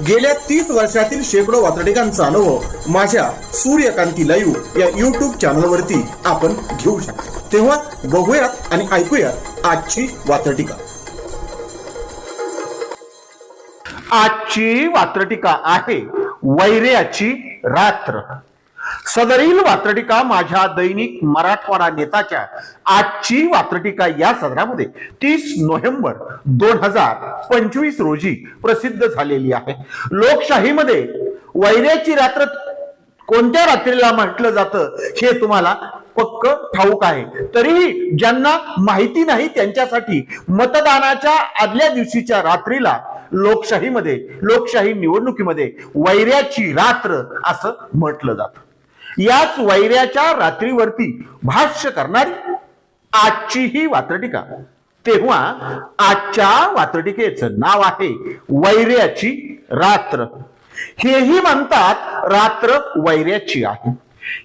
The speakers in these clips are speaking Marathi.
गेल्या तीस वर्षातील शेकडो वातडिकांचा अनुभव माझ्या सूर्यकांती लाईव्ह या युट्यूब चॅनलवरती आपण घेऊ शकतो. तेव्हा बघूयात आणि ऐकूयात आजची वातटिका आजची वात्रटिका आहे वैर्याची रात्र. सदरील वात्रटिका माझ्या दैनिक मराठवाडा नेताच्या आजची वात्रटिका या सदरामध्ये. तीस नोव्हेंबर दोन हजार पंचवीस रोजी प्रसिद्ध झालेली आहे. लोकशाहीमध्ये वैर्याची रात्र कोणत्या रात्रीला म्हटलं जातं हे तुम्हाला पक्क ठाऊक आहे. तरीही ज्यांना माहिती नाही त्यांच्यासाठी मतदानाच्या आदल्या दिवशीच्या रात्रीला लोकशाहीमध्ये लोकशाही निवडणुकीमध्ये वैर्याची रात्र असं म्हटलं जातं. याच वैर्याच्या रात्रीवरती भाष्य करणारी आजची ही वात्रटिका. तेव्हा आजच्या वात्रटिकेचं नाव आहे वैर्याची रात्र. हेही म्हणतात रात्र वैर्याची आहे.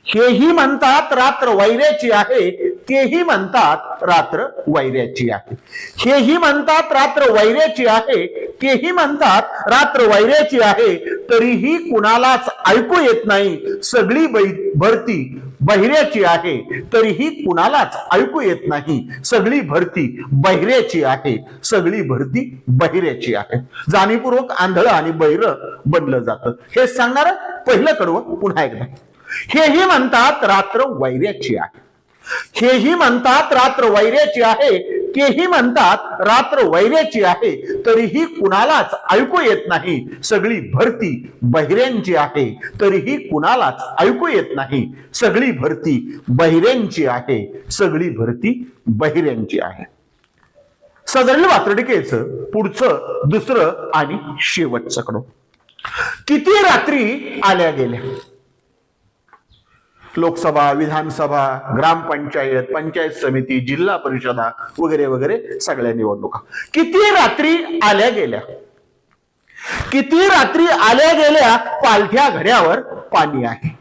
हेही म्हणतात रात्र वैर्याची आहे तेही म्हणतात रात्र वैर्याची आहे. हेही म्हणतात रात्र वैर्याची आहे तेही म्हणतात रात्र वैर्याची आहे तरीही कुणालाच ऐकू येत नाही. सगळी बै- भरती बहिऱ्याची आहे. तरीही कुणालाच ऐकू येत नाही. सगळी भरती बहिऱ्याची आहे. सगळी भरती बहिऱ्याची आहे. जाणीवपूर्वक आंधळ आणि बहिर बनलं जातं. हे सांगणार पहिलं कडवं पुन्हा एकदा. हेही म्हणतात रात्र वैर्याची आहे. हेही म्हणतात रात्र वैर्याची आहे. तेही म्हणतात रात्र वैर्याची आहे तरीही कुणालाच ऐकू येत नाही. सगळी भरती बहिऱ्यांची आहे तरीही कुणालाच ऐकू येत नाही. सगळी भरती बहिऱ्यांची आहे सगळी भरती बहिऱ्यांची आहे. सदरील वात्रटिकेचं पुढचं दुसरं आणि शेवटचं कडो. किती रात्री आल्या गेल्या? लोकसभा विधानसभा ग्रामपंचायत पंचायत समिती जिल्हा परिषदा वगैरे वगैरे सगळ्या निवडणुका. किती रात्री आल्या गेल्या? किती रात्री आल्या गेल्या पालथ्या घड्यावर पाणी आहे?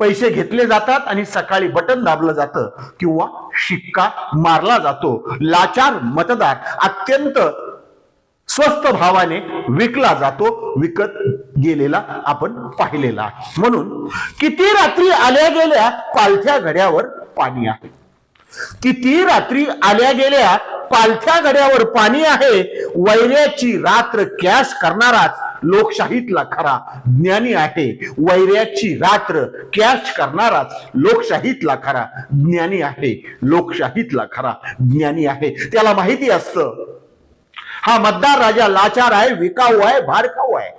पैसे घेतले जातात आणि सकाळी बटन दाबलं जातं किंवा शिक्का मारला जातो. लाचार मतदार अत्यंत स्वस्त भावाने विकला जातो विकत गेलेला आपण पाहिलेला आहे. म्हणून किती रात्री आल्या गेल्या पालथ्या घड्यावर पाणी आहे. किती रात्री आल्या गेल्या पालथ्या घड्यावर पाणी आहे वैर्याची रात्र कॅश करणाराच लोकशाहीतला खरा ज्ञानी आहे. वैर्याची रात्र कॅश करणाराच लोकशाहीतला खरा ज्ञानी आहे. लोकशाहीतला खरा ज्ञानी आहे. त्याला माहिती असतं हा मतदार राजा लाचार आहे विकाऊ आहे भारकाऊ आहे.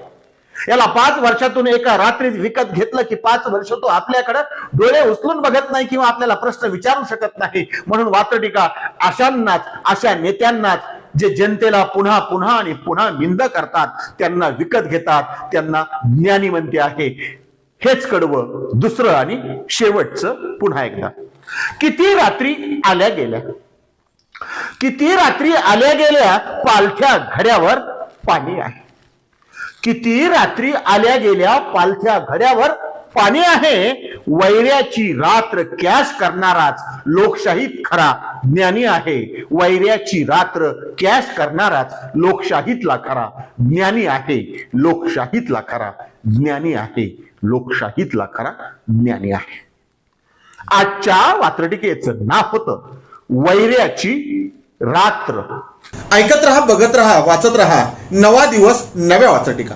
याला पाच वर्षातून एका रात्रीत विकत घेतलं की पाच वर्ष तो आपल्याकडे डोळे उचलून बघत नाही किंवा आपल्याला प्रश्न विचारू शकत नाही. म्हणून वात्रटिका अशांनाच अशा नेत्यांनाच जे जनतेला पुन्हा पुन्हा आणि पुन्हा निंद करतात त्यांना विकत घेतात त्यांना ज्ञानी म्हणते आहे. हेच कडवं दुसरं आणि शेवटचं पुन्हा एकदा. किती रात्री आल्या गेल्या? किती रात्री आल्या गेल्या पालथ्या घड्यावर पाणी आहे? किती रात्री आल्या गेल्या पालथ्या घड्यावर पाणी आहे? वैर्याची रात्र कॅश करणाराच लोकशाहीत खरा ज्ञानी आहे. वैर्याची रात्र कॅश करणाराच लोकशाहीतला खरा ज्ञानी आहे. लोकशाहीतला खरा ज्ञानी आहे. लोकशाहीतला खरा ज्ञानी आहे. आजच्या वात्रटिकेचं नाव होतं वैर्याची रात्र. ऐकत रहा बघत रहा वाचत रहा. नवा दिवस नव्या वाचटिका.